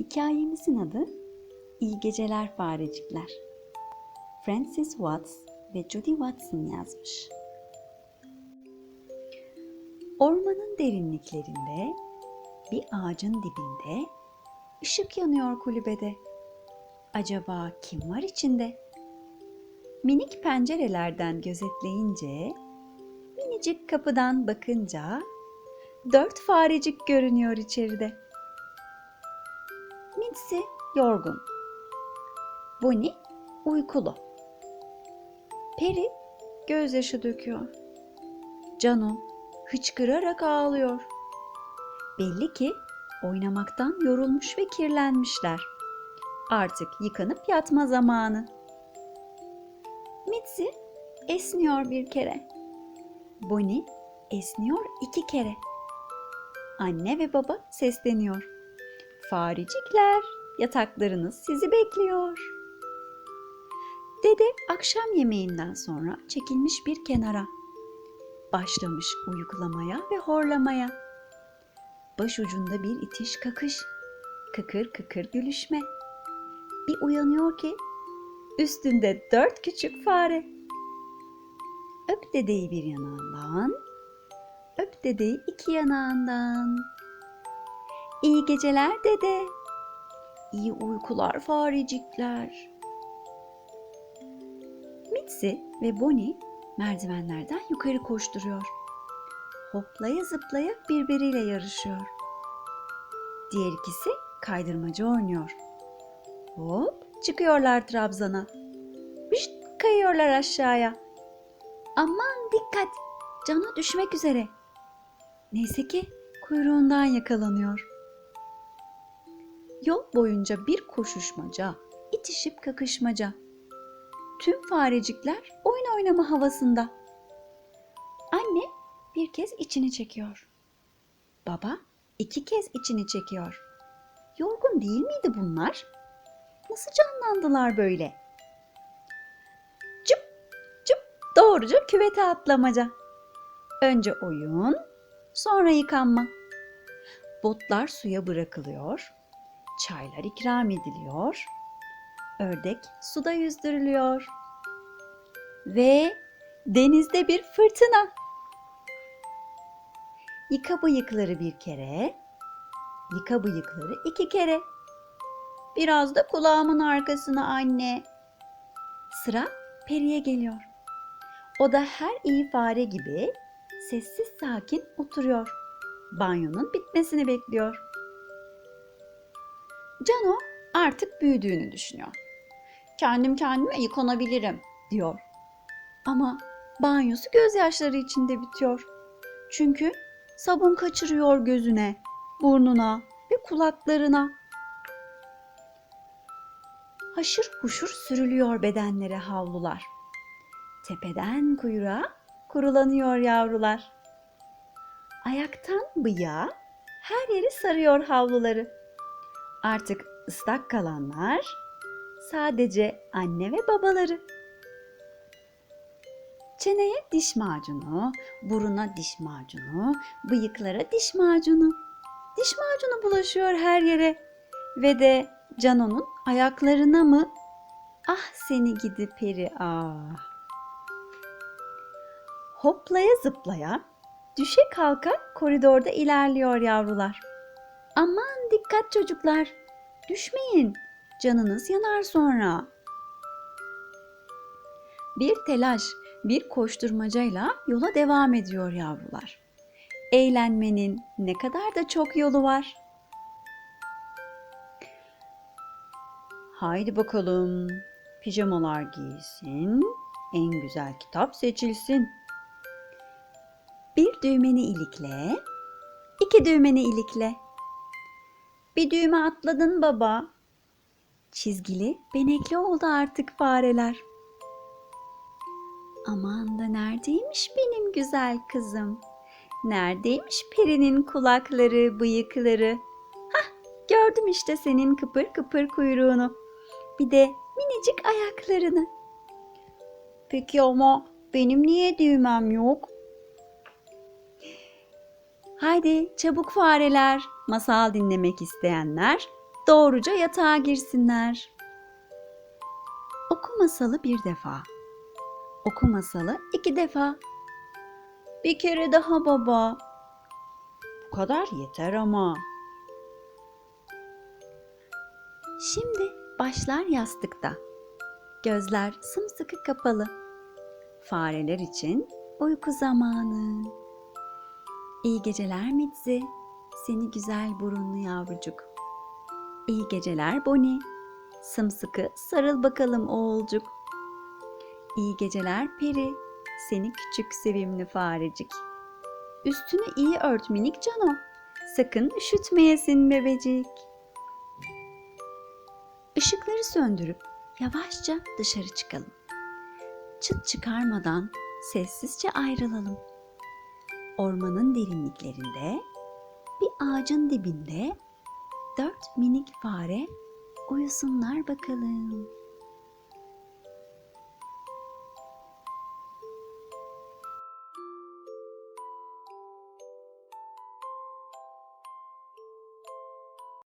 Hikayemizin adı İyi Geceler Farecikler. Francis Watts ve Judy Watson yazmış. Ormanın derinliklerinde bir ağacın dibinde ışık yanıyor kulübede. Acaba kim var içinde? Minik pencerelerden gözetleyince, minicik kapıdan bakınca dört farecik görünüyor içeride. Mitzi yorgun. Bonnie uykulu. Peri gözyaşı döküyor. Cano hıçkırarak ağlıyor. Belli ki oynamaktan yorulmuş ve kirlenmişler. Artık yıkanıp yatma zamanı. Mitzi esniyor bir kere. Bonnie esniyor iki kere. Anne ve baba sesleniyor. Farecikler, yataklarınız sizi bekliyor. Dede akşam yemeğinden sonra çekilmiş bir kenara. Başlamış uyuklamaya ve horlamaya. Baş ucunda bir itiş kakış, kıkır kıkır gülüşme. Bir uyanıyor ki üstünde dört küçük fare. Öp dedeyi bir yanağından, öp dedeyi iki yanağından. İyi geceler dede. İyi uykular farecikler. Mitzi ve Bonnie merdivenlerden yukarı koşturuyor. Hoplaya zıplaya birbiriyle yarışıyor. Diğer ikisi kaydırmacı oynuyor. Hop çıkıyorlar trabzana. Bişt kayıyorlar aşağıya. Aman dikkat cana düşmek üzere. Neyse ki kuyruğundan yakalanıyor. Yol boyunca bir koşuşmaca, itişip kakışmaca. Tüm farecikler oyun oynama havasında. Anne bir kez içini çekiyor. Baba iki kez içini çekiyor. Yorgun değil miydi bunlar? Nasıl canlandılar böyle? Cıp cıp doğruca küvete atlamaca. Önce oyun, sonra yıkanma. Botlar suya bırakılıyor, çaylar ikram ediliyor, ördek suda yüzdürülüyor. Ve denizde bir fırtına. Yıka bıyıkları bir kere, yıka bıyıkları iki kere. Biraz da kulağımın arkasına anne. Sıra Peri'ye geliyor. O da her iyi fare gibi sessiz sakin oturuyor. Banyonun bitmesini bekliyor. Cano artık büyüdüğünü düşünüyor. Kendim kendime yıkanabilirim diyor. Ama banyosu gözyaşları içinde bitiyor. Çünkü sabun kaçırıyor gözüne, burnuna ve kulaklarına. Haşır huşur sürülüyor bedenlere havlular. Tepeden kuyruğa kurulanıyor yavrular. Ayaktan bıyığa her yeri sarıyor havluları. Artık ıslak kalanlar sadece anne ve babaları. Çeneye diş macunu, buruna diş macunu, bıyıklara diş macunu. Diş macunu bulaşıyor her yere ve de Cano'nun ayaklarına mı? Ah seni gidi peri ah. Hoplaya zıplaya, düşe kalka koridorda ilerliyor yavrular. Aman dikkat çocuklar, düşmeyin, canınız yanar sonra. Bir telaş, bir koşturmacayla yola devam ediyor yavrular. Eğlenmenin ne kadar da çok yolu var. Haydi bakalım, pijamalar giysin, en güzel kitap seçilsin. Bir düğmeni ilikle, iki düğmeni ilikle. Bir düğme atladın baba. Çizgili, benekli oldu artık fareler. Aman da neredeymiş benim güzel kızım? Neredeymiş perinin kulakları, bıyıkları? Hah, gördüm işte senin kıpır kıpır kuyruğunu. Bir de minicik ayaklarını. Peki ama benim niye düğmem yok? Haydi çabuk fareler, masal dinlemek isteyenler doğruca yatağa girsinler. Oku masalı bir defa. Oku masalı iki defa. Bir kere daha baba. Bu kadar yeter ama. Şimdi başlar yastıkta. Gözler sımsıkı kapalı. Fareler için uyku zamanı. İyi geceler Mitzi. Seni güzel burunlu yavrucuk. İyi geceler Boni. Sımsıkı sarıl bakalım oğulcuk. İyi geceler Peri. Seni küçük sevimli farecik. Üstünü iyi ört minik cano. Sakın üşütmeyesin bebecik. Işıkları söndürüp yavaşça dışarı çıkalım. Çıt çıkarmadan sessizce ayrılalım. Ormanın derinliklerinde, bir ağacın dibinde dört minik fare uyusunlar bakalım.